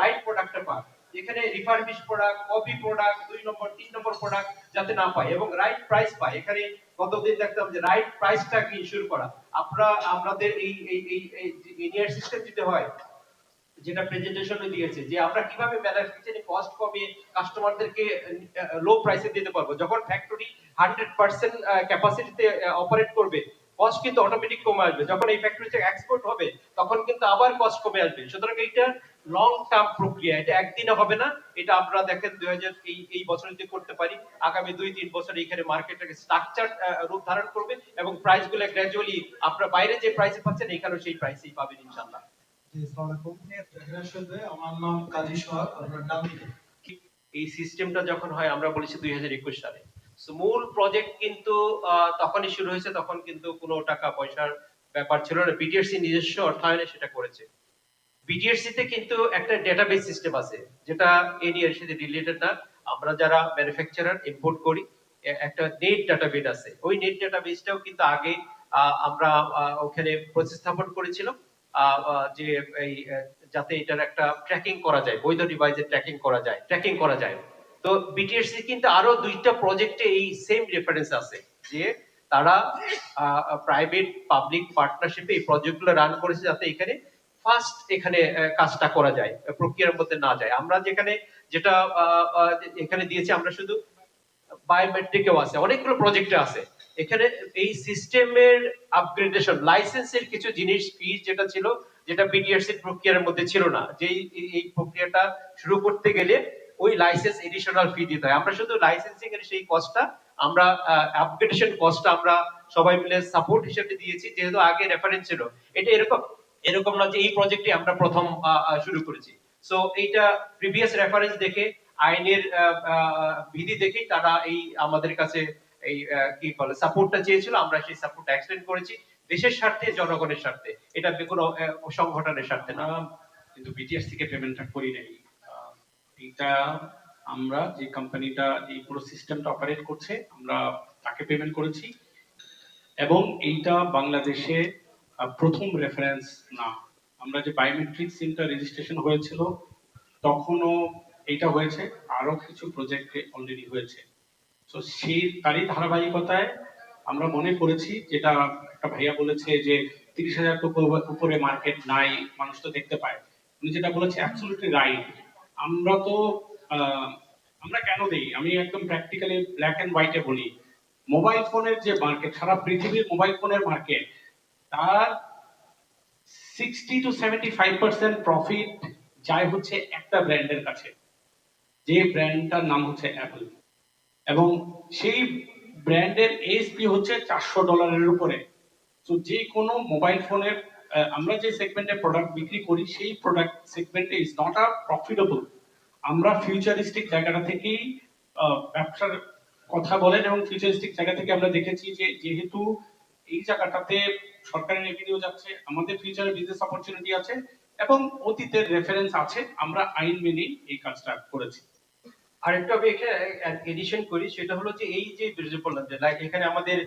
Right প্রোডাক্টটা পায় এখানে রিফারবিশ প্রোডাক্ট কপি প্রোডাক্ট দুই নম্বর, তিন নম্বর প্রোডাক্ট যাতে না পায় এবং রাইট প্রাইস পায়। এখানে কতদিন দেখতাম যে রাইট প্রাইসটাকে ইনশিওর করা। আপনারা আমাদের এই এই এই ইনিয়ার সিস্টেম দিতে হয়, যেটা প্রেজেন্টেশনে দিয়েছে, যে আমরা কীভাবে ম্যানুফ্যাকচারিং কস্ট কমিয়ে কাস্টমারদেরকে লো প্রাইসে দিতে পারব। যখন ফ্যাক্টরি হান্ড্রেড পার্সেন্ট ক্যাপাসিটিতে অপারেট করবে কস্ট কিন্তু অটোমেটিক কমে আসবে। যখন এই ফ্যাক্টরি থেকে এক্সপোর্ট হবে তখন কিন্তু আবার কস্ট কমে আসবে। সুতরাং এইটা লং টার্ম প্রক্রিয়া। এটা একদিনে হবে না। এটা আমরা দেখেন দুই হাজার এই এই বছর যদি করতে পারি। আগামী দুই তিন বছর এইখানে মার্কেটটাকে স্ট্রাকচার রূপ ধারণ করবে এবং প্রাইসগুলো গ্র্যাজুয়ালি আপনারা বাইরে যে প্রাইসে পাচ্ছেন এখানেও সেই প্রাইসেই পাবেন ইনশাল্লাহ আমার নাম কাজী সোহাগ আপনার নাম এই সিস্টেমটা যখন হয় আমরা বলেছি দুই হাজার একুশ সালে। মূল প্রজেক্ট কিন্তু তখনই শুরু হয়েছে, তখন কিন্তু কোনো টাকা পয়সার ব্যাপার ছিল না। বিটিআরসি নিজস্ব অর্থায়নে সেটা করেছে। বিটিআরসি তে কিন্তু একটা ডেটাবেস সিস্টেম আছে, যেটা এর সাথে রিলেটেড না। আমরা যারা ম্যানুফ্যাকচারার ইম্পোর্ট করি একটা নেট ডাটাবেস আছে। ওই নেট ডাটাবেসটাও কিন্তু আগে আমরা ওখানে প্রতিস্থাপন করেছিলাম যে এই যাতে এটার একটা ট্র্যাকিং করা যায়, বৈধ ডিভাইসে ট্র্যাকিং করা যায় ট্র্যাকিং করা যায়। তো বিটিএসসি কিন্তু আরও দুইটা প্রজেক্টে এই সেম রেফারেন্স আছে, যে তারা প্রাইভেট পাবলিক পার্টনারশিপে এই প্রজেক্টগুলো রান করেছে যাতে এখানে ফার্স্ট এখানে কাজটা করা যায়, প্রক্রিয়ার মধ্যে না যায়। আমরা যেখানে, যেটা এখানে দিয়েছি, আমরা শুধু বায়োমেট্রিকেও আছে, অনেকগুলো প্রজেক্টে আছে। এখানে এই সিস্টেমের আপগ্রেডেশন লাইসেন্সের কিছু জিনিস ফি যেটা ছিল, যেটা বিটিআরসি প্রক্রিয়ার মধ্যে ছিল না এই- এই প্রক্রিয়াটা শুরু করতে গেলে ওই লাইসেন্স এডিশনাল ফি দিতে হয়। আমরা শুধু লাইসেন্সিং এর সেই কস্টটা আমরা আপগ্রেডেশন কস্টটা আমরা সবাই মিলে সাপোর্ট হিসেবে দিয়েছি, যেহেতু আগে রেফারেন্স ছিল। এটা এরকম এরকম না যে এই প্রজেক্টে আমরা প্রথম শুরু করেছি। সো এইটা প্রিভিয়াস রেফারেন্স দেখে, আইনের বিধি দেখেই তারা এই আমাদের কাছে এই কি বলে সাপোর্টটা চেয়েছিল। আমরা সেই সাপোর্টটা এক্সটেন্ড করেছি দেশের স্বার্থে, জনগণের স্বার্থে। এটা কোনো সংগঠনের স্বার্থে না। কিন্তু বিটিএস থেকে পেমেন্টটা করি নাই। এটা আমরা যে কোম্পানিটা এই পুরো সিস্টেমটা অপারেট করছে, আমরা তাকে পেমেন্ট করেছি। এবং এইটা বাংলাদেশে প্রথম রেফারেন্স না। আমরা যে বায়োমেট্রিক সিমটা রেজিস্ট্রেশন হয়েছিল, তখনও এইটা হয়েছে। আরও কিছু প্রজেক্টে অলরেডি হয়েছে। তো সেই তারই ধারাবাহিকতায় আমরা মনে করেছি, যেটা একটা ভাইয়া বলেছে যে তিরিশ হাজার উপরে মার্কেট নাই, মানুষ তো দেখতে পায়। উনি যেটা বলেছে অ্যাবসলিউটলি রাইট আমরা তো আমরা কেন দেই? আমি একদম প্র্যাকটিক্যালি ব্ল্যাক এন্ড হোয়াইটে বলি। মোবাইল ফোনের যে মার্কেট সারা পৃথিবীর মোবাইল ফোনের মার্কেট তার sixty two seventy five percent profit যায় হচ্ছে একটা ব্র্যান্ডের কাছে। যে ব্র্যান্ডটার নাম হচ্ছে অ্যাপল এবং সেই ব্র্যান্ডের এসপি হচ্ছে চারশো ডলারের উপরে। তো যে কোনো মোবাইল ফোনের আমরা যে সেগমেন্টে প্রোডাক্ট বিক্রি করি, সেই প্রোডাক্ট সেগমেন্টে ইজ নট আ প্রফিটেবল আমরা ফিউচারিস্টিক জায়গাটা থেকেই ব্যবসার কথা বলেন এবং ফিউচারিস্টিক জায়গা থেকে আমরা দেখেছি যে, যেহেতু এই জায়গাটাতে সরকারের রেভিনিউ যাচ্ছে, আমাদের ফিউচারে বিজনেস অপরচুনিটি আছে এবং অতীতের রেফারেন্স আছে, আমরা আইন মেনেই এই কাজটা করেছি। আরেকটা আমি এখানে এডিশন করি, সেটা হলো যে এই যে বললাম যে, like এখানে আমাদের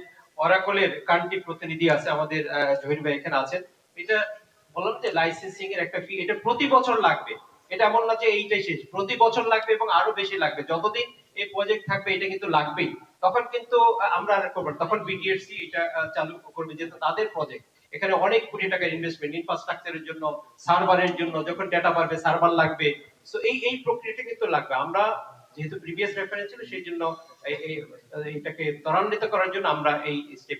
অরাকলের কান্ট্রি প্রতিনিধি আছে, আমাদের জহির ভাই এখানে আছেন। এটা বললাম যে লাইসেন্সিং এর একটা ফি এটা প্রতি বছর লাগবে। এটা এমন না যে এইটাই শেষ। প্রতি বছর লাগবে এবং আরও বেশি লাগবে। যতদিন এই প্রজেক্ট থাকবে, এটা কিন্তু লাগবেই। তখন কিন্তু আমরা আর তখন এটা চালু করবে যেহেতু তাদের প্রজেক্ট এখানে অনেক কোটি টাকার ইনভেস্টমেন্ট ইনফ্রাস্ট্রাকচারের জন্য সার্ভারের জন্য, যখন ডেটা সার্ভার লাগবে। সো এই এই প্রক্রিয়াটা কিন্তু লাগবে। আমরা যেহেতু প্রিভিয়াস রেফারেন্স ছিল, সেই জন্য এই- ত্বরান্বিত করার জন্য আমরা এই স্টেপ